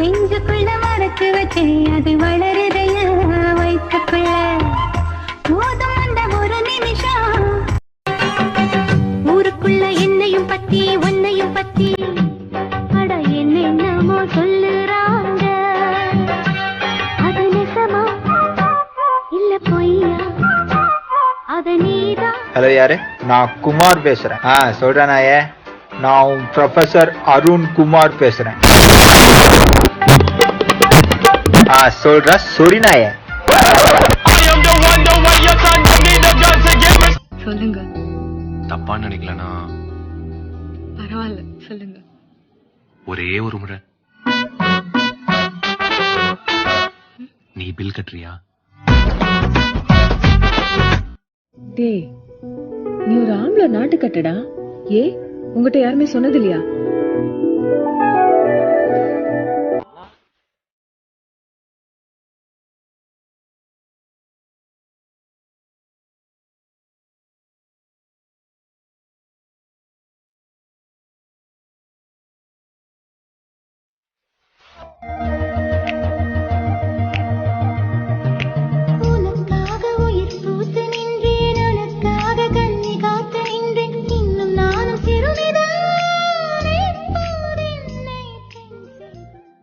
நெஞ்சுக்குள்ள மறைச்சு வச்சேன் அது வளருதையா வயிற்றுக்குள்ள. போதும் அந்த ஒரு நிமிஷம். ஊருக்குள்ள என்னையும் பத்தி உன்னையும் பத்தி. அட என்னென்னமோ சொல்லுறாங்க. அது நெசமா? இல்ல பொய்யா? அத நீதான் ஹலோ யாரு? நான் குமார் பேசுறேன். ஆ சொல்றேன் நான் ப்ரொஃபசர் அருண் குமார் பேசுறேன். சொல்ற சொரி நாயே சொல்லுங்க. தப்பா நினைக்கலனா பரவாயில்ல சொல்லுங்க. ஒரே ஒரு முறை. நீ பில் கட்டுறியா? டேய் நீ ஒரு ஆம்பளை நாட்டு கட்டடா? ஏ உங்ககிட்ட யாருமே சொன்னது இல்லையா